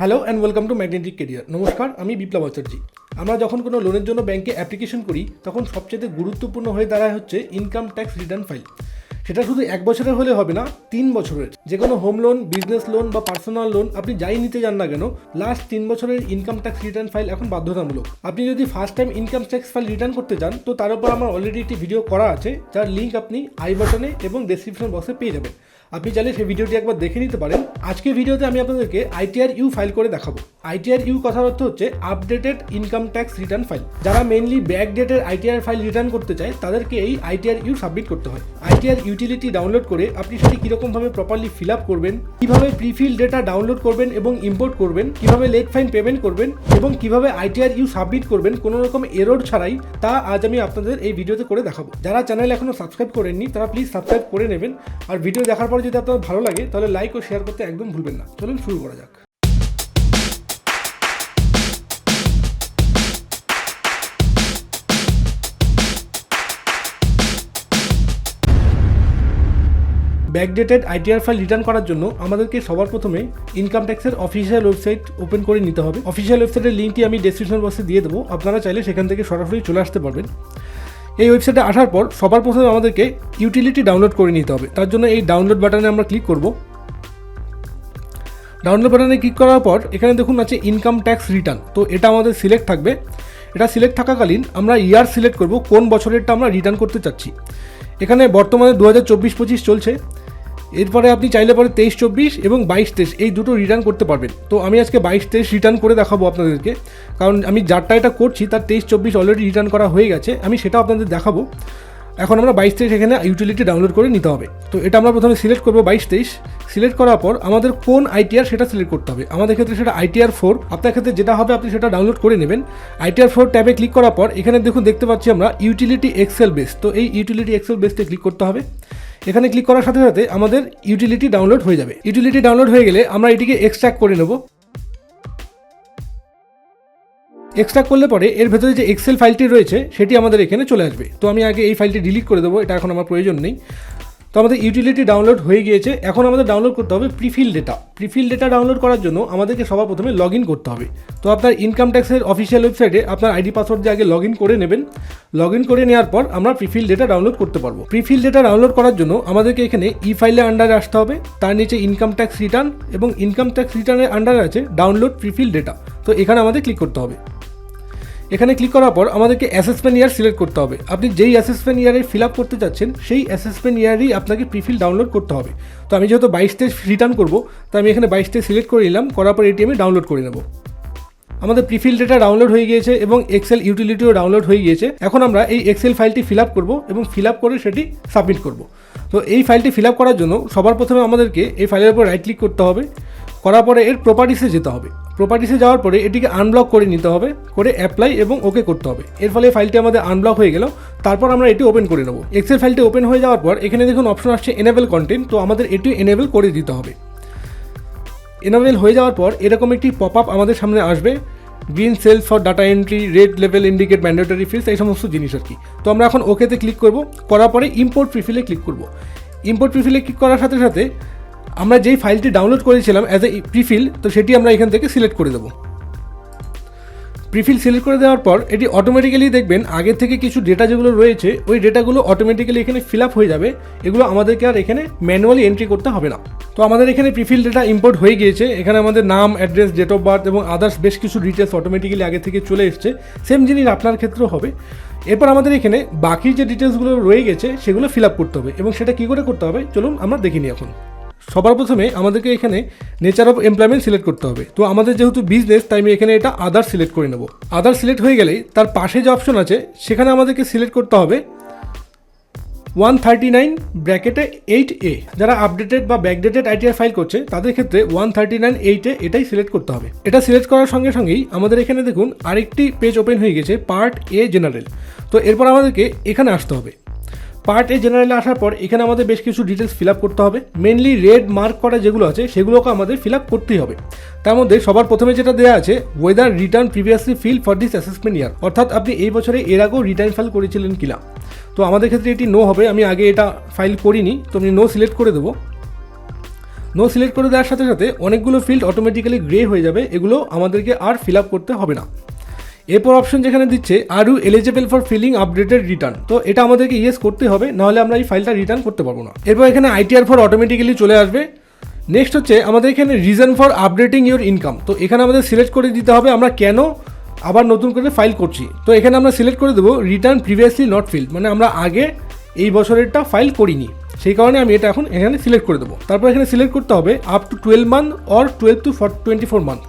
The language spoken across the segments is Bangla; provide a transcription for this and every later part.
Hello and welcome to magnetic career নমস্কার, আমি বিপ্লব আচার্য। আমরা যখন কোনো লোনের জন্য ব্যাংকে অ্যাপ্লিকেশন করি, তখন সবচেয়ে গুরুত্বপূর্ণ হয়ে দাঁড়ায় হচ্ছে ইনকাম ট্যাক্স রিটার্ন ফাইল সেটা শুধু এক বছরের হলে হবে না, তিন বছরের। যে কোনো হোম লোন বিজনেস লোন বা পার্সোনাল লোন আপনি যাই নিতে যান না কেন লাস্ট তিন বছরের ইনকাম ট্যাক্স রিটার্ন ফাইল এখন বাধ্যতামূলক। আপনি যদি first time income tax file return করতে চান তো তার উপর আমার অলরেডি একটি ভিডিও করা আছে, যার লিঙ্ক আপনি আই বাটনে এবং ডেসক্রিপশন বক্সে পেয়ে যাবেন। আপনি চাইলে সেই ভিডিওটি একবার দেখে নিতে পারেন। আজকে ভিডিওতে আমি আপনাদেরকে আইটিআর ইউ ফাইল করে দেখাবো। আইটিআর ইউ কথার অর্থ হচ্ছে updated income tax return file যারা মেনলি ব্যাক ডেটের আইটিআর ফাইল রিটার্ন করতে চায়, তাদেরকে এই আইটিআর ইউ সাবমিট করতে হয়। আইটিআর ইউটিলিটি ডাউনলোড করে আপনি সেটি কীরকমভাবে প্রপারলি ফিল আপ করবেন, কীভাবে প্রিফিল ডেটা ডাউনলোড করবেন এবং ইম্পোর্ট করবেন, কীভাবে লেট ফাইন পেমেন্ট করবেন এবং কীভাবে আইটিআর ইউ সাবমিট করবেন, কোনো রকম এরর ছাড়াই, তা আজ আমি আপনাদের এই ভিডিওতে করে দেখাবো। যারা চ্যানেল এখনও সাবস্ক্রাইব করেননি, তারা প্লিজ সাবস্ক্রাইব করে নেবেন। আর ভিডিও দেখার পরে যদি আপনার ভালো লাগে, তাহলে লাইক ও শেয়ার করতে একদম ভুলবেন না। চলুন শুরু করা যাক। ব্যাকডেটেড আইটিআর ফাইল রিটার্ন করার জন্য আমাদেরকে সবার প্রথমে ইনকাম ট্যাক্সের অফিসিয়াল ওয়েবসাইট ওপেন করে নিতে হবে। অফিসিয়াল ওয়েবসাইটের লিঙ্কটি আমি ডেসক্রিপশন বক্সে দিয়ে দেবো। আপনারা চাইলে সেখান থেকে সরাসরি চলে আসতে পারবেন। এই ওয়েবসাইটে আসার পর সবার প্রথমে আমাদেরকে ইউটিলিটি ডাউনলোড করে নিতে হবে। তার জন্য এই ডাউনলোড বাটনে আমরা ক্লিক করব। ডাউনলোড বাটনে ক্লিক করার পর এখানে দেখুন আছে ইনকাম ট্যাক্স রিটার্ন তো এটা আমাদের সিলেক্ট থাকবে। এটা সিলেক্ট থাকাকালীন আমরা ইয়ার সিলেক্ট করব, কোন বছরেরটা আমরা রিটার্ন করতে চাচ্ছি। এখানে বর্তমানে দু হাজার চব্বিশ পঁচিশ চলছে। এরপরে আপনি চাইলে পরে তেইশ, চব্বিশ এবং বাইশ, তেইশ এই দুটো রিটার্ন করতে পারবেন। তো আমি আজকে বাইশ, তেইশ রিটার্ন করে দেখাবো আপনাদেরকে। কারণ আমি যারটা এটা করছি, তার তেইশ, চব্বিশ অলরেডি রিটার্ন করা হয়ে গেছে। আমি সেটা আপনাদের দেখাবো। এখন আমরা বাইশ, তেইশ এখানে ইউটিলিটি ডাউনলোড করে নিতে হবে। তো এটা আমরা প্রথমে সিলেক্ট করব বাইশ, তেইশ। সিলেক্ট করার পর আমাদের কোন আইটিআর সেটা সিলেক্ট করতে হবে। আমাদের ক্ষেত্রে সেটা আইটিআর ফোর আপনার ক্ষেত্রে যেটা হবে, আপনি সেটা ডাউনলোড করে নেবেন। আইটিআর ফোর ট্যাবে ক্লিক করার পর এখানে দেখুন, দেখতে পাচ্ছি আমরা ইউটিলিটি এক্সেল বেস তো এই ইউটিলিটি এক্সেল বেসতে ক্লিক করতে হবে। এখানে ক্লিক করার সাথে সাথে আমাদের ইউটিলিটি ডাউনলোড হয়ে যাবে। ইউটিলিটি ডাউনলোড হয়ে গেলে আমরা এটিকে এক্সট্রাক্ট করে নেব। এক্সট্রাক্ট করলে পরে এর ভেতরে যে এক্সেল ফাইলটি রয়েছে, সেটি আমাদের এখানে চলে আসবে। তো আমি আগে এই ফাইলটি ডিলিট করে দেবো, এটা এখন আমার প্রয়োজন নেই। তো আমাদের ইউটিলিটি ডাউনলোড হয়ে গিয়েছে। এখন আমাদের ডাউনলোড করতে হবে prefill data prefill data download করার জন্য আমাদেরকে সবার প্রথমে লগ করতে হবে। তো আপনার ইনকাম ট্যাক্সের অফিসিয়াল ওয়েবসাইটে আপনার আইডি পাসওয়ার্ড দিয়ে আগে লগ করে নেবেন। লগ করে নেওয়ার পর আমরা প্রিফিল ডেটা ডাউনলোড করতে পারব। প্রিফিল ডেটা ডাউনলোড করার জন্য আমাদেরকে এখানে ই ফাইলে আন্ডারে আসতে হবে। তার নিচে ইনকাম ট্যাক্স রিটার্ন এবং ইনকাম ট্যাক্স রিটার্নের আন্ডারে আছে ডাউনলোড প্রিফিল ডেটা তো এখানে আমাদের ক্লিক করতে হবে। এখানে ক্লিক করার পর আমাদেরকে অ্যাসেসমেন্ট ইয়ার সিলেক্ট করতে হবে। আপনি যেই অ্যাসেসমেন্ট ইয়ারে ফিল আপ করতে চাচ্ছেন সেই অ্যাসেসমেন্ট ইয়ারই আপনাকে প্রিফিল ডাউনলোড করতে হবে। তো আমি যেহেতু বাইশ রিটার্ন করব, তো আমি এখানে বাইশ সিলেক্ট করে নিলাম, করার পর এটি আমি ডাউনলোড করে নেব। আমাদের প্রিফিল ডেটা ডাউনলোড হয়ে গিয়েছে এবং এক্সেল ইউটিলিটিও ডাউনলোড হয়ে গিয়েছে। এখন আমরা এই এক্সেল ফাইলটি ফিল আপ করব এবং ফিল আপ করে সেটি সাবমিট করব। তো এই ফাইলটি ফিল আপ করার জন্য সবার প্রথমে আমাদেরকে এই ফাইলের উপর রাইট ক্লিক করতে হবে। করার পরে এর প্রপার্টিসে যেতে হবে। প্রপার্টিসে যাওয়ার পরে এটিকে আনব্লক করে নিতে হবে, করে অ্যাপ্লাই এবং ওকে করতে হবে। এর ফলে ফাইলটি আমাদের আনব্লক হয়ে গেল। তারপর আমরা এটি ওপেন করে নেব। এক্সেল ফাইলটি ওপেন হয়ে যাওয়ার পর এখানে দেখুন অপশন আসছে এনেবেল কন্টেন্ট তো আমাদের এটি এনেবেল করে দিতে হবে। এনেবেল হয়ে যাওয়ার পর এরকম একটি পপ আপ আমাদের সামনে আসবে। Green cells for data entry red level indicate mandatory fields এই সমস্ত জিনিস আর কি। তো আমরা এখন ওকেতে ক্লিক করব। করার পরে ইম্পোর্ট প্রিফিলে ক্লিক করব। ইম্পোর্ট প্রিফিলে ক্লিক করার সাথে সাথে আমরা যেই ফাইলটি ডাউনলোড করেছিলাম অ্যাজ এ প্রিফিল তো সেটি আমরা এখান থেকে সিলেক্ট করে দেবো। প্রিফিল সিলেক্ট করে দেওয়ার পর, এটি অটোমেটিক্যালি দেখবেন আগে থেকে কিছু ডেটা যেগুলো রয়েছে, ওই ডেটাগুলো অটোমেটিক্যালি এখানে ফিল আপ হয়ে যাবে। এগুলো আমাদেরকে আর এখানে ম্যানুয়ালি এন্ট্রি করতে হবে না। তো আমাদের এখানে প্রিফিল ডেটা ইম্পোর্ট হয়ে গিয়েছে। এখানে আমাদের নাম অ্যাড্রেস ডেট অফ বার্থ এবং আদার্স বেশ কিছু ডিটেলস অটোমেটিক্যালি আগে থেকে চলে এসছে। সেম জিনিস আপনার ক্ষেত্রেও হবে। এরপর আমাদের এখানে বাকি যে ডিটেলসগুলো রয়ে গেছে, সেগুলো ফিল আপ করতে হবে। এবং সেটা কী করে করতে হবে? চলুন আমরা দেখিনি এখন। সবার প্রথমে আমাদেরকে এখানে নেচার অফ এমপ্লয়মেন্ট সিলেক্ট করতে হবে। তো আমাদের যেহেতু বিজনেস তাই আমি এখানে এটা আদার সিলেক্ট করে নেব। আদার সিলেক্ট হয়ে গেলেই তার পাশে যে অপশন আছে, সেখানে আমাদেরকে সিলেক্ট করতে হবে ওয়ান থার্টি নাইন ব্র্যাকেটে এইট এ যারা আপডেটেড বা ব্যাকডেটেড আইটিআর ফাইল করছে, তাদের ক্ষেত্রে ওয়ান থার্টি নাইন এইটে এটাই সিলেক্ট করতে হবে। এটা সিলেক্ট করার সঙ্গে সঙ্গেই আমাদের এখানে দেখুন আরেকটি পেজ ওপেন হয়ে গেছে পার্ট এ জেনারেল তো এরপর আমাদেরকে এখানে আসতে হবে। পার্ট এ জেনারেলে আসার পর এখানে আমাদের বেশ কিছু ডিটেলস ফিল আপ করতে হবে। মেনলি রেড মার্ক করা যেগুলো আছে, সেগুলোকে আমাদের ফিল আপ করতেই হবে। তার মধ্যে সবার প্রথমে যেটা দেওয়া আছে whether return previously filed for this assessment year অর্থাৎ আপনি এই বছরে এর আগেও রিটার্ন ফাইল করেছিলেন কিনা। তো আমাদের ক্ষেত্রে এটি নো হবে, আমি আগে এটা ফাইল করিনি। তো আমি নো সিলেক্ট করে দেবো। নো সিলেক্ট করে দেওয়ার সাথে সাথে অনেকগুলো ফিল্ড অটোমেটিক্যালি গ্রে হয়ে যাবে, এগুলো আমাদেরকে আর ফিল আপ করতে হবে না। এরপর অপশন যেখানে দিচ্ছে are you eligible for filing updated return তো এটা আমাদেরকে ইয়েস করতে হবে, নাহলে আমরা এই ফাইলটা রিটার্ন করতে পারব না। এরপর এখানে আইটিআর ফর অটোমেটিক্যালি চলে আসবে। নেক্সট হচ্ছে, আমাদের এখানে reason for updating your income তো এখানে আমাদের সিলেক্ট করে দিতে হবে, আমরা কেন আবার নতুন করে ফাইল করছি? তো এখানে আমরা সিলেক্ট করে দেবো রিটার্ন প্রিভিয়াসলি নট ফিল্ড মানে আমরা আগে এই বছরেরটা ফাইল করিনি। সেই কারণে আমি এটা এখন এখানে সিলেক্ট করে দেবো। তারপর এখানে সিলেক্ট করতে হবে up to twelve month or twelve to twenty four month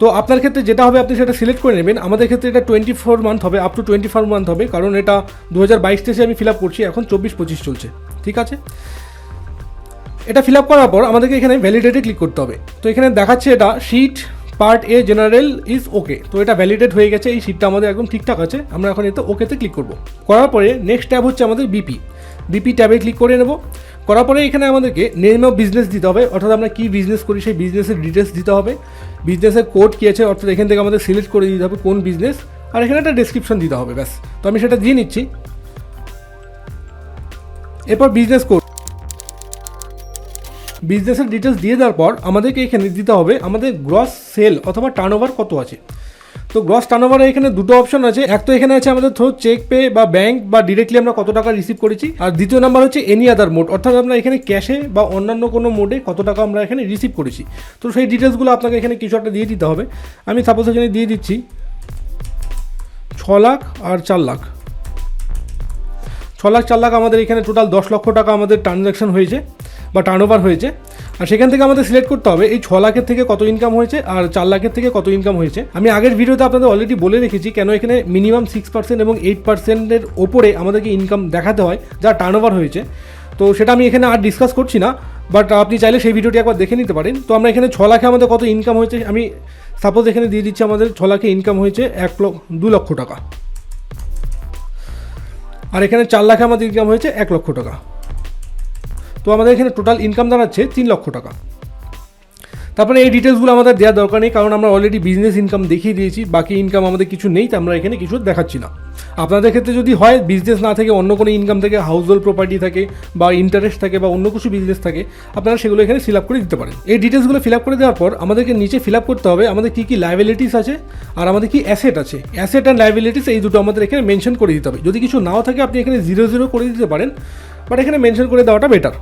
তো আপনার ক্ষেত্রে যেটা হবে, আপনি সেটা সিলেক্ট করে নেবেন। আমাদের ক্ষেত্রে এটা টোয়েন্টি ফোর মান্থ হবে up to twenty four month হবে, কারণ এটা দু হাজার বাইশ তেইশে আমি ফিল আপ করছি, এখন চব্বিশ পঁচিশ চলছে। ঠিক আছে? এটা ফিল আপ করার পর আমাদেরকে এখানে ভ্যালিডেটে ক্লিক করতে হবে। তো এখানে দেখাচ্ছে এটা sheet part A general is okay তো এটা ভ্যালিডেট হয়ে গেছে, এই শিটটা আমাদের একদম ঠিকঠাক আছে। আমরা এখন এতে ওকেতে ক্লিক করব। করার পরে নেক্সট ট্যাব হচ্ছে আমাদের বিপি বিপি ট্যাবে ক্লিক করে নেব। করার পরে এখানে আমাদেরকে নেম অফ বিজনেস দিতে হবে। অর্থাৎ আমরা কী বিজনেস করি, সেই বিজনেসের ডিটেলস দিতে হবে। বিজনেসের কোড কী আছে, অর্থাৎ এখান থেকে আমাদের সিলেক্ট করে দিতে হবে কোন বিজনেস আর এখানে একটা ডিসক্রিপশন দিতে হবে, ব্যাস। তো আমি সেটা দিয়ে নিচ্ছি। এরপর বিজনেস কোড বিজনেসের ডিটেলস দিয়ে দেওয়ার পর আমাদেরকে এখানে দিতে হবে আমাদের গ্রস সেল অথবা টার্নওভার কত আছে। তো গ্রস টার্নওভারে এখানে দুটো অপশন আছে। এক তো এখানে আছে আমাদের থ্রো চেক পে বা ব্যাংক বা ডিরেক্টলি আমরা কত টাকা রিসিভ করেছি। আর দ্বিতীয় নাম্বার হচ্ছে এনি আদার মোড অর্থাৎ আমরা এখানে ক্যাশে বা অন্যান্য কোনো মোডে কত টাকা আমরা এখানে রিসিভ করেছি। তো সেই ডিটেলসগুলো আপনাকে এখানে কিছু একটা দিয়ে দিতে হবে। আমি সাপোজ এখানে দিয়ে দিচ্ছি ছ লাখ আর চার লাখ। ছ লাখ, চার লাখ আমাদের এখানে টোটাল দশ লক্ষ টাকা আমাদের ট্রানজ্যাকশন হয়েছে। বা টার্নওভার হয়েছে। আর সেখান থেকে আমাদের সিলেক্ট করতে হবে এই ছ লাখের থেকে কত ইনকাম হয়েছে আর চার লাখের থেকে কত ইনকাম হয়েছে। আমি আগের ভিডিওতে আপনাদের অলরেডি বলে রেখেছি কেন এখানে মিনিমাম সিক্স পার্সেন্ট এবং এইট পার্সেন্টের ওপরে আমাদেরকে ইনকাম দেখাতে হয়, যা টার্নওভার হয়েছে। তো সেটা আমি এখানে আর ডিসকাস করছি না বাট আপনি চাইলে সেই ভিডিওটি একবার দেখে নিতে পারেন। তো আমরা এখানে ছ লাখে আমাদের কত ইনকাম হয়েছে, আমি সাপোজ এখানে দিয়ে দিচ্ছি আমাদের ছ লাখে ইনকাম হয়েছে এক লক্ষ দু লক্ষ টাকা। আর এখানে চার লাখে আমাদের ইনকাম হয়েছে এক লক্ষ টাকা। তো আমাদের এখানে টোটাল ইনকাম দাঁড়াচ্ছে তিন লক্ষ টাকা। তারপরে এই ডিটেলসগুলো আমাদের দেওয়ার দরকার নেই, কারণ আমরা অলরেডি বিজনেস ইনকাম দেখিয়ে দিয়েছি, বাকি ইনকাম আমাদের কিছু নেই তো আমরা এখানে কিছু দেখাচ্ছি না। আপনাদের ক্ষেত্রে যদি হয় বিজনেস না থেকে অন্য কোনো ইনকাম থেকে হাউস হোল্ড প্রপার্টি থাকে বা ইন্টারেস্ট থাকে বা অন্য কিছু বিজনেস থাকে, আপনারা সেগুলো এখানে ফিল আপ করে দিতে পারেন। এই ডিটেলসগুলো ফিল আপ করে দেওয়ার পর আমাদেরকে নিচে ফিল আপ করতে হবে, আমাদের কী কী লাইবিলিটিস আছে আর আমাদের কি অ্যাসেট আছে। অ্যাসেট অ্যান্ড লাইবিলিটিস এই দুটো আমাদের এখানে মেনশন করে দিতে হবে। যদি কিছু নাও থাকে, আপনি এখানে জিরো জিরো করে দিতে পারেন। বাট এখানে মেনশন করে দেওয়াটা বেটার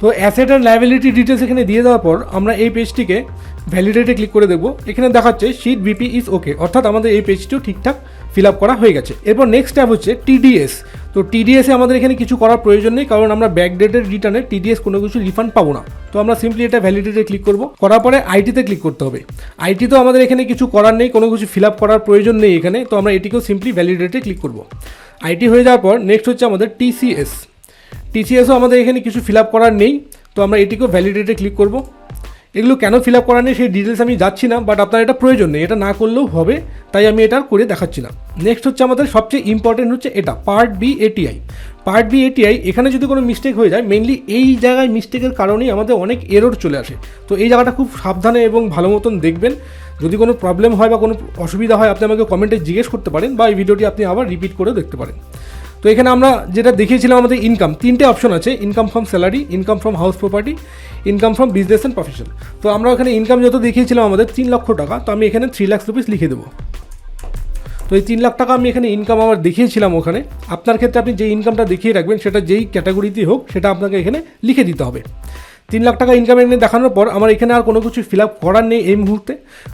তো অ্যাসেট আর লাইবিলিটি ডিটেলস এখানে দিয়ে দেওয়ার পর আমরা এই পেজটিকে ভ্যালিডেটে ক্লিক করে দেবো এখানে দেখাচ্ছে শিট বিপি ইজ ওকে অর্থাৎ আমাদের এই পেজটিও ঠিকঠাক ফিল আপ করা হয়ে গেছে। এরপর নেক্সট ট্যাব হচ্ছে টিডিএস তো টিডিএসে আমাদের এখানে কিছু করার প্রয়োজন নেই, কারণ আমরা ব্যাকডেটেড রিটার্নে টিডিএস কোনো কিছু রিফান্ড পাবো না। তো আমরা সিম্পলি এটা ভ্যালিডেটে ক্লিক করব। করার পরে আইটিতে ক্লিক করতে হবে। আইটি তো আমাদের এখানে কিছু করার নেই, কোনো কিছু ফিল আপ করার প্রয়োজন নেই এখানে, তো আমরা এটিকেও সিম্পলি ভ্যালিডেটে ক্লিক করব। আইটি হয়ে যাওয়ার পর নেক্সট হচ্ছে আমাদের টিসিএস টিসিএসও আমাদের এখানে কিছু ফিল আপ করার নেই, তো আমরা এটিকেও ভ্যালিডেটে ক্লিক করব। এগুলো কেন ফিল আপ করা নেই, সেই ডিটেলস আমি যাচ্ছি না বাট আপনার এটা প্রয়োজন নেই, এটা না করলেও হবে, তাই আমি এটা করে দেখাচ্ছি না নেক্সট হচ্ছে আমাদের সবচেয়ে ইম্পর্টেন্ট হচ্ছে এটা part B ATI part B ATI এখানে যদি কোনো মিস্টেক হয়ে যায় মেনলি এই জায়গায় মিস্টেকের কারণেই আমাদের অনেক এরর চলে আসে। তো এই জায়গাটা খুব সাবধানে এবং ভালো মতন দেখবেন। যদি কোনো প্রবলেম হয় বা কোনো অসুবিধা হয়, আপনি আমাকে কমেন্টে জিজ্ঞেস করতে পারেন বা এই ভিডিওটি আপনি আবার রিপিট করে দেখতে পারেন। তো এখানে আমরা যেটা দেখিয়েছিলাম, আমাদের ইনকাম তিনটে অপশন আছে income from salary income from house property income from business and profession তো আমরা ওখানে ইনকাম যত দেখিয়েছিলাম আমাদের, তিন লক্ষ টাকা, তো আমি এখানে থ্রি লাখ রুপিস লিখে দেবো। তো এই তিন লাখ টাকা আমি এখানে ইনকাম আমার দেখিয়েছিলাম ওখানে। আপনার ক্ষেত্রে আপনি যে ইনকামটা দেখিয়ে রাখবেন, সেটা যেই ক্যাটাগরিতেই হোক, সেটা আপনাকে এখানে লিখে দিতে হবে। তিন লাখ টাকা ইনকাম এনে দেখানোর পর আমার এখানে আর কোনো কিছু ফিল আপ করার নেই এই মুহূর্তে।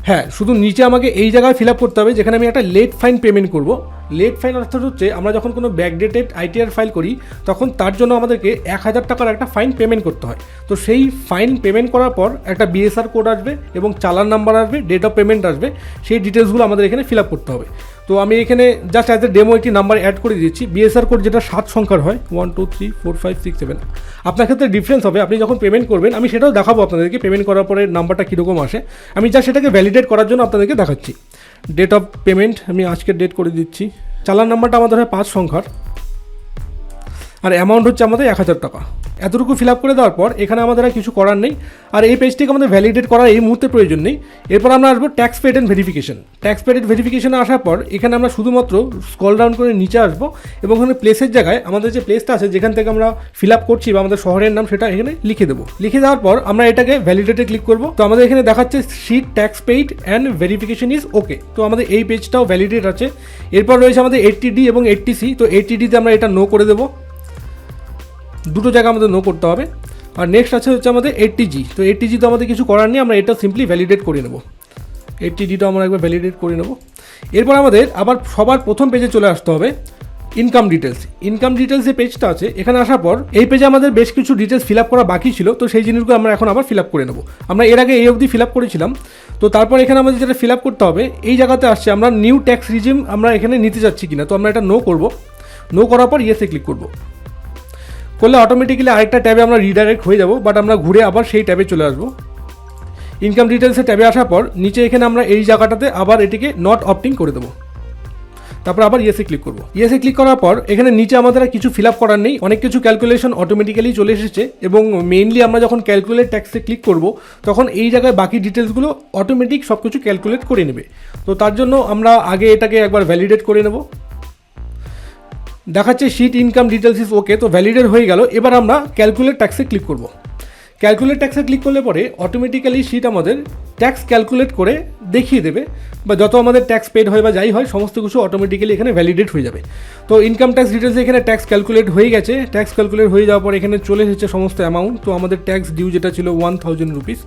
হ্যাঁ শুধু নিচে আমাকে এই জায়গায় ফিল আপ করতে হবে, যেখানে আমি একটা লেট ফাইন পেমেন্ট করব। লেট ফাইন অর্থাৎ হচ্ছে, আমরা যখন কোনো ব্যাকডেটেড আইটিআর ফাইল করি, তখন তার জন্য আমাদেরকে এক হাজার টাকার একটা ফাইন পেমেন্ট করতে হয়। তো সেই ফাইন পেমেন্ট করার পর একটা বিএসআর কোড আসবে এবং চালান নাম্বার আসবে ডেট অফ পেমেন্ট আসবে, সেই ডিটেলসগুলো আমাদের এখানে ফিল আপ করতে হবে। তো আমি এখানে জাস্ট অ্যাজ এ ডেমো একটি নাম্বার অ্যাড করে দিচ্ছি বিএসআর কোড যেটা সাত সংখ্যার হয় one two three four five six seven আপনার ক্ষেত্রে ডিফারেন্স হবে। আপনি যখন পেমেন্ট করবেন, আমি সেটাও দেখাবো আপনাদেরকে। পেমেন্ট করার পরে নাম্বারটা কীরকম আসে। আমি জাস্ট সেটাকে ভ্যালিডেট করার জন্য আপনাদেরকে দেখাচ্ছি। ডেট অফ পেমেন্ট আমি আজকের ডেট করে দিচ্ছি। চালান নাম্বারটা আমাদের হয় পাঁচ সংখ্যার। আর অ্যামাউন্ট হচ্ছে আমাদের এক হাজার টাকা। এতটুকু ফিল আপ করে দেওয়ার পর এখানে আমাদের আর কিছু করার নেই। আর এই পেজটিকে আমাদের ভ্যালিডেট করার এই মুহূর্তে প্রয়োজন নেই। এরপর আমরা আসব tax paid and verification tax paid and ভেরিফিকেশনে আসার পর এখানে আমরা শুধুমাত্র স্কল ডাউন করে নিচে আসব এবং ওখানে প্লেসের জায়গায় আমাদের যে প্লেসটা আছে, যেখান থেকে আমরা ফিল আপ করছি বা আমাদের শহরের নাম, সেটা এখানে লিখে দেবো। লিখে দেওয়ার পর আমরা এটাকে ভ্যালিডেটে ক্লিক করব। তো আমাদের এখানে দেখাচ্ছে sheet tax paid and verification is okay তো আমাদের এই পেজটাও ভ্যালিডেট আছে। এরপর রয়েছে আমাদের এইটটি ডি এবং এইটটি সি তো এইটটি ডিতে আমরা এটা নো করে দেবো। দুটো জায়গা আমাদের নো করতে হবে। আর নেক্সট আছে হচ্ছে আমাদের এইটটি জি তো এইটটি জি তো আমাদের কিছু করার নেই, আমরা এটা সিম্পলি ভ্যালিডেট করে নেব। এইটটি ডিটা আমরা একবার ভ্যালিডেট করে নেব। এরপর আমাদের আবার সবার প্রথম পেজে চলে আসতে হবে ইনকাম ডিটেলস ইনকাম ডিটেলস যে পেজটা আছে, এখানে আসার পর এই পেজে আমাদের বেশ কিছু ডিটেলস ফিল আপ করা বাকি ছিল, তো সেই জিনিসগুলো আমরা এখন আবার ফিল আপ করে নেব। আমরা এর আগে এই অবধি ফিল আপ করেছিলাম। তো তারপর এখানে আমাদের যেটা ফিল আপ করতে হবে, এই জায়গাতে আসছে আমরা নিউ ট্যাক্স রিজিম আমরা এখানে নিতে যাচ্ছি কিনা, তো আমরা এটা নো করব। নো করার পর ইয়েসে ক্লিক করব। করলে অটোমেটিক্যালি আরেকটা ট্যাবে আমরা রিডাইরেক্ট হয়ে যাব বাট আমরা ঘুরে আবার সেই ট্যাবে চলে আসব। ইনকাম ডিটেলসে ট্যাবে আসার পর, নিচে এখানে আমরা এই জায়গাটাতে আবার এটিকে নট অপটিং করে দেবো। তারপর আবার ইয়েসে ক্লিক করব। ইয়েসে ক্লিক করার পর, এখানে নিচে আমাদের আর কিছু ফিল আপ করার নেই। অনেক কিছু ক্যালকুলেশন অটোমেটিক্যালি চলে এসেছে এবং মেইনলি আমরা যখন ক্যালকুলেট ট্যাক্সে ক্লিক করব, তখন এই জায়গায় বাকি ডিটেলসগুলো অটোমেটিক সব কিছু ক্যালকুলেট করে নেবে। তো তার জন্য আমরা আগে এটাকে একবার ভ্যালিডেট করে নেব। দেখাচ্ছে sheet income details is okay তো ভ্যালিডেট হয়ে গেল। এবার আমরা ক্যালকুলেট ট্যাক্সে ক্লিক করব। ক্যালকুলেট ট্যাক্সে ক্লিক করলে পরে অটোমেটিক্যালি শিট আমাদের ট্যাক্স ক্যালকুলেট করে দেখিয়ে দেবে বা যত আমাদের ট্যাক্স পেড হয় বা যাই হয়, সমস্ত কিছু অটোমেটিক্যালি এখানে ভ্যালিডেট হয়ে যাবে। তো ইনকাম ট্যাক্স ডিটেলসে এখানে ট্যাক্স ক্যালকুলেট হয়ে গেছে। ট্যাক্স ক্যালকুলেট হয়ে যাওয়ার পর এখানে চলে এসেছে সমস্ত অ্যামাউন্ট তো আমাদের ট্যাক্স ডিউ যেটা ছিল ওয়ান থাউজেন্ড রুপিস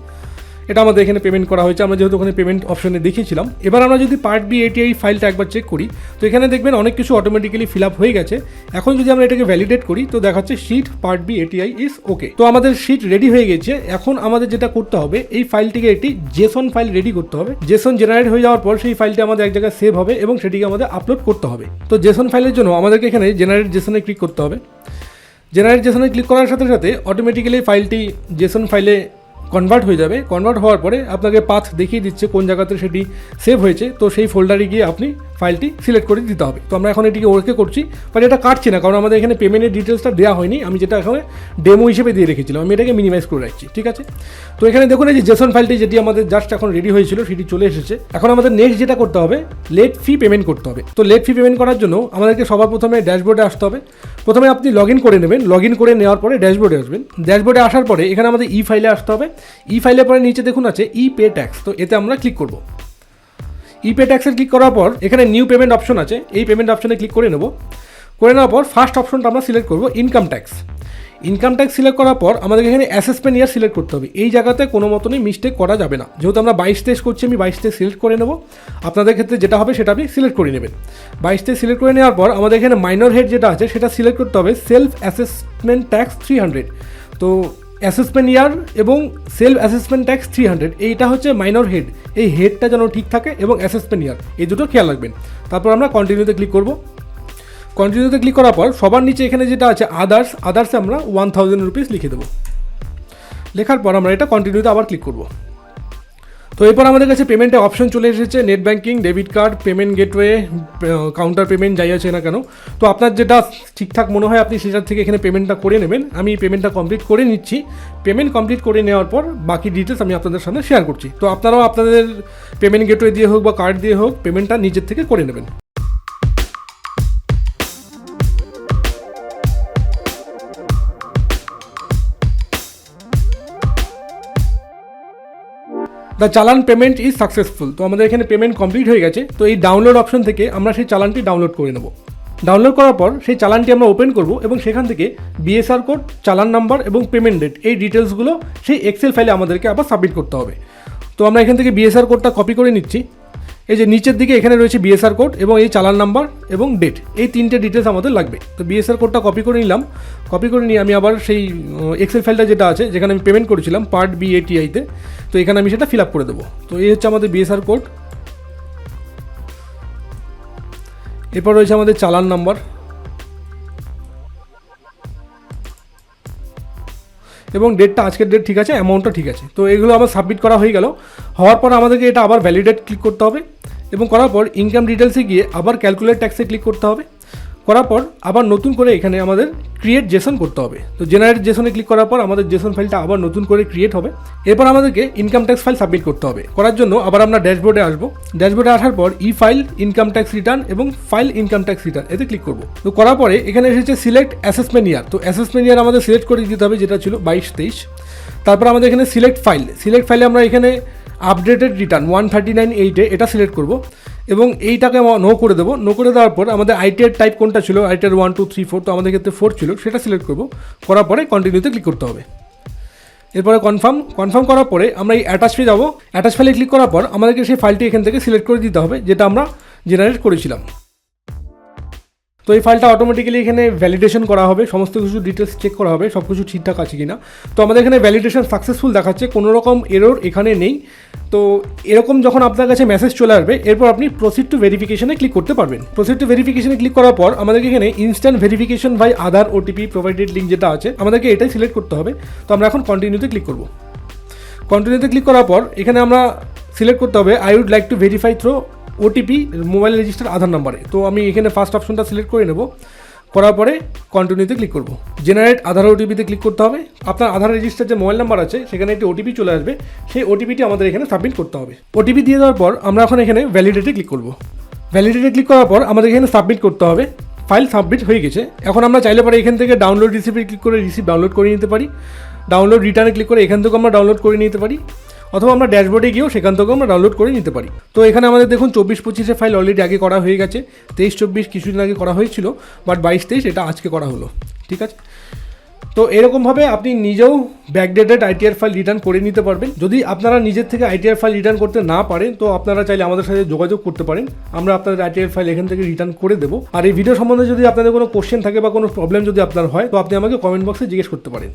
এটা আমাদের এখানে পেমেন্ট করা হয়েছে। আমরা যেহেতু ওখানে পেমেন্ট অপশনে দেখিয়েছিলাম। এবার আমরা যদি পার্ট বি এটিআই ফাইলটা একবার চেক করি, তো এখানে দেখবেন অনেক কিছু অটোমেটিক্যালি ফিল আপ হয়ে গেছে। এখন যদি আমরা এটাকে ভ্যালিডেট করি, তো দেখাচ্ছে sheet part B ATI is okay তো আমাদের শিট রেডি হয়ে গেছে। এখন আমাদের যেটা করতে হবে, এই ফাইলটিকে একটি জেসন ফাইল রেডি করতে হবে। জেসন জেনারেট হয়ে যাওয়ার পর সেই ফাইলটি আমাদের এক জায়গায় সেভ হবে এবং সেটিকে আমাদের আপলোড করতে হবে। তো জেসন ফাইলের জন্য আমাদেরকে এখানে জেনারেট জেসনে ক্লিক করতে হবে। জেনারেট জেসনে ক্লিক করার সাথে সাথে অটোমেটিক্যালি ফাইলটি জেসন ফাইলে কনভার্ট হয়ে যাবে। কনভার্ট হওয়ার পরে আপনাকে পাথ দেখিয়ে দিচ্ছে কোন জায়গাতে সেটি সেভ হয়েছে। তো সেই ফোল্ডারে গিয়ে আপনি ফাইলটি সিলেক্ট করে দিতে হবে। তো আমরা এখন এটিকে ওকে করছি বাট এটা কাটছি না, কারণ আমাদের এখানে পেমেন্টের ডিটেলসটা দেওয়া হয়নি। আমি যেটা এখানে ডেমো হিসেবে দিয়ে রেখেছিলাম, আমি এটাকে মিনিমাইজ করে রাখছি, ঠিক আছে? তো এখানে দেখুন, এই যে জেসন ফাইলটি যেটি আমাদের জাস্ট এখন রেডি হয়েছিল, সেটি চলে এসেছে। এখন আমাদের নেক্সট যেটা করতে হবে লেট ফি পেমেন্ট করতে হবে। তো লেট ফি পেমেন্ট করার জন্য আমাদেরকে সবার প্রথমে ড্যাশবোর্ডে আসতে হবে। প্রথমে আপনি লগ ইন করে নেবেন। লগ ইন করে নেওয়ার পরে ড্যাশবোর্ডে আসবেন। ড্যাশবোর্ডে আসার পরে এখানে আমাদের ই ফাইলে আসতে হবে। ই ফাইলের পরে নিচে দেখুন আছে ই পে ট্যাক্স তো এতে আমরা ক্লিক করব। ই পে ট্যাক্সে ক্লিক করার পর এখানে নিউ পেমেন্ট অপশন আছে, এই পেমেন্ট অপশনে ক্লিক করে নেব। করে নেওয়ার পর ফার্স্ট অপশনটা আমরা সিলেক্ট করব income tax income tax select করার পর আমাদের এখানে অ্যাসেসমেন্ট ইয়ার সিলেক্ট করতে হবে। এই জায়গাতে কোনো মতনই মিস্টেক করা যাবে না। যেহেতু আমরা বাইশ তেইশ করছি, আমি বাইশ তেইশ সিলেক্ট করে নেব। আপনাদের ক্ষেত্রে যেটা হবে সেটা আপনি সিলেক্ট করে নেবেন। বাইশ তেইশ সিলেক্ট করে নেওয়ার পর আমাদের এখানে মাইনর হেড যেটা আছে, সেটা সিলেক্ট করতে হবে self assessment tax three hundred তো অ্যাসেসমেন্ট ইয়ার এবং self assessment tax three hundred এইটা হচ্ছে মাইনর হেড এই হেডটা যেন ঠিক থাকে এবং অ্যাসেসমেন্ট ইয়ার এই দুটো খেয়াল রাখবেন। তারপর আমরা কন্টিনিউতে ক্লিক করব। কন্টিনিউতে ক্লিক করার পর সবার নিচে এখানে যেটা আছে আদার্স আদার্সে আমরা ওয়ান থাউজেন্ড রুপিস লিখে দেবো। লেখার পর আমরা এটা কন্টিনিউতে আবার ক্লিক করব। তো এরপর আমাদের কাছে পেমেন্টের অপশন চলে এসেছে net banking debit card payment gateway counter payment যাই আছে না কেন। তো আপনার যেটা ঠিকঠাক মনে হয়, আপনি সেটার থেকে এখানে পেমেন্টটা করে নেবেন। আমি পেমেন্টটা কমপ্লিট করে নিচ্ছি। পেমেন্ট কমপ্লিট করে নেওয়ার পর বাকি ডিটেলস আমি আপনাদের সামনে শেয়ার করছি। তো আপনারাও আপনাদের পেমেন্ট গেটওয়ে দিয়ে হোক বা কার্ড দিয়ে হোক পেমেন্টটা নিজের থেকে করে নেবেন। দ্য চালান পেমেন্ট ইজ সাকসেসফুল তো আমাদের এখানে পেমেন্ট কমপ্লিট হয়ে গেছে। তো এই ডাউনলোড অপশন থেকে আমরা সেই চালানটি ডাউনলোড করে নেব। ডাউনলোড করার পর সেই চালানটি আমরা ওপেন করব এবং সেখান থেকে বিএসআর কোড চালান নাম্বার এবং পেমেন্ট ডেট এই ডিটেলসগুলো সেই এক্সেল ফাইলে আমাদেরকে আবার সাবমিট করতে হবে। তো আমরা এখান থেকে বিএসআর কোডটা কপি করে নিচ্ছি। এই যে নিচের দিকে এখানে রয়েছে বিএসআর কোড এবং এই চালান নাম্বার এবং ডেট এই তিনটে ডিটেলস আমাদের লাগবে। তো বিএসআর কোডটা কপি করে নিলাম। কপি করে নিয়ে আমি আবার সেই এক্সেল ফাইলটা যেটা আছে, যেখানে আমি পেমেন্ট করেছিলাম পার্ট বি এটিআইতে তো এখানে আমি সেটা ফিল আপ করে দেবো। তো এই হচ্ছে আমাদের বিএসআর কোড এরপর রয়েছে আমাদের চালান নাম্বার। এবং ডেটটা আজকের ডেট ঠিক আছে অ্যামাউন্টটা ঠিক আছে। তো এগুলো আবার সাবমিট করা হয়ে গেল। হওয়ার পর আমাদেরকে এটা আবার ভ্যালিডেট ক্লিক করতে হবে এবং করার পর ইনকাম ডিটেলসে গিয়ে আবার ক্যালকুলেট ট্যাক্সে ক্লিক করতে হবে। করার পর আবার নতুন করে এখানে আমাদের ক্রিয়েট জেসন করতে হবে। তো জেনারেট জেসনে ক্লিক করার পর আমাদের জেসন ফাইলটা আবার নতুন করে ক্রিয়েট হবে। এরপর আমাদেরকে ইনকাম ট্যাক্স ফাইল সাবমিট করতে হবে। করার জন্য আবার আমরা ড্যাশবোর্ডে আসব। ড্যাশবোর্ডে আসার পর e file income tax return এবং ফাইল ইনকাম ট্যাক্স রিটার্ন এতে ক্লিক করব। তো করার পরে এখানে এসেছে সিলেক্ট অ্যাসেসমেন্ট ইয়ার তো অ্যাসেসমেন্ট ইয়ার আমাদের সিলেক্ট করে দিতে হবে, যেটা ছিল বাইশ তেইশ। তারপর আমাদের এখানে সিলেক্ট ফাইল সিলেক্ট ফাইলে আমরা এখানে updated return one thirty nine এইটে এটা সিলেক্ট করব। এবং এইটাকে নো করে দেবো। নো করে দেওয়ার পর আমাদের আইটিআর টাইপ কোনটা ছিল? ITR one two three four তো আমাদের ক্ষেত্রে ফোর ছিল। সেটা সিলেক্ট করব। করার পরে কন্টিনিউতে ক্লিক করতে হবে। এরপরে কনফার্ম কনফার্ম করার পরে আমরা এই অ্যাটাচ পেয়ে যাব। অ্যাটাচ ফাইলে ক্লিক করার পর আমাদেরকে সেই ফাইলটি এখান থেকে সিলেক্ট করে দিতে হবে, যেটা আমরা জেনারেট করেছিলাম। তো এই ফাইলটা অটোমেটিক্যালি এখানে ভ্যালিডেশন করা হবে, সমস্ত কিছু ডিটেলস চেক করা হবে সব কিছু ঠিকঠাক আছে কিনা। তো আমাদের এখানে ভ্যালিডেশন সাকসেসফুল দেখাচ্ছে কোনো রকম এরর এখানে নেই। তো এরকম যখন আপনার কাছে মেসেজ চলে আসবে, এরপর আপনি প্রসিড টু ভেরিফিকেশনে ক্লিক করতে পারবেন। প্রসিড টু ভেরিফিকেশনে ক্লিক করার পর আমাদেরকে এখানে instant verification by Aadhaar OTP provided link যেটা আছে, আমাদেরকে এটাই সিলেক্ট করতে হবে। তো আমরা এখন কন্টিনিউতে ক্লিক করব। কন্টিনিউতে ক্লিক করার পর এখানে আমরা সিলেক্ট করতে হবে I would like to verify through OTP mobile register Aadhaar নাম্বারে তো আমি এখানে ফার্স্ট অপশনটা সিলেক্ট করে নেব। করার পরে কন্টিনিউতে ক্লিক করব। জেনারেট আধার ওটিপিতে ক্লিক করতে হবে। আপনার আধার রেজিস্টার যে মোবাইল নাম্বার আছে, সেখানে একটি ওটিপি চলে আসবে। সেই ওটিপিটি আমাদের এখানে সাবমিট করতে হবে। ওটিপি দিয়ে দেওয়ার পর আমরা এখন এখানে ভ্যালিডেটে ক্লিক করব। ভ্যালিডেটে ক্লিক করার পর আমাদের এখানে সাবমিট করতে হবে। ফাইল সাবমিট হয়ে গেছে। এখন আমরা চাইলে পরে এখান থেকে ডাউনলোড রিসিপে ক্লিক করে রিসিপ ডাউনলোড করে নিতে পারি। ডাউনলোড রিটার্নে ক্লিক করে এখান থেকেও আমরা ডাউনলোড করে নিতে পারি। অথবা আমরা ড্যাশবোর্ডে গিয়েও সেখান থেকেও আমরা ডাউনলোড করে নিতে পারি। তো এখানে আমাদের দেখুন চব্বিশ পঁচিশে ফাইল অলরেডি আগে করা হয়ে গেছে, তেইশ চব্বিশ কিছুদিন আগে করা হয়েছিল বাট বাইশ তেইশ এটা আজকে করা হলো, ঠিক আছে? তো এরকমভাবে আপনি নিজেও ব্যাকডেটেড আইটিআর ফাইল রিটার্ন করে নিতে পারবেন। যদি আপনারা নিজের থেকে আইটিআর ফাইল রিটার্ন করতে না পারেন, তো আপনারা চাইলে আমাদের সাথে যোগাযোগ করতে পারেন। আমরা আপনাদের আইটিআর ফাইল এখান থেকে রিটার্ন করে দেবো। আর এই ভিডিও সম্বন্ধে যদি আপনাদের কোনো কোশ্চেন থাকে বা কোনো প্রবলেম যদি আপনার হয়, তো আপনি আমাকে কমেন্ট বক্সে জিজ্ঞেস করতে পারেন।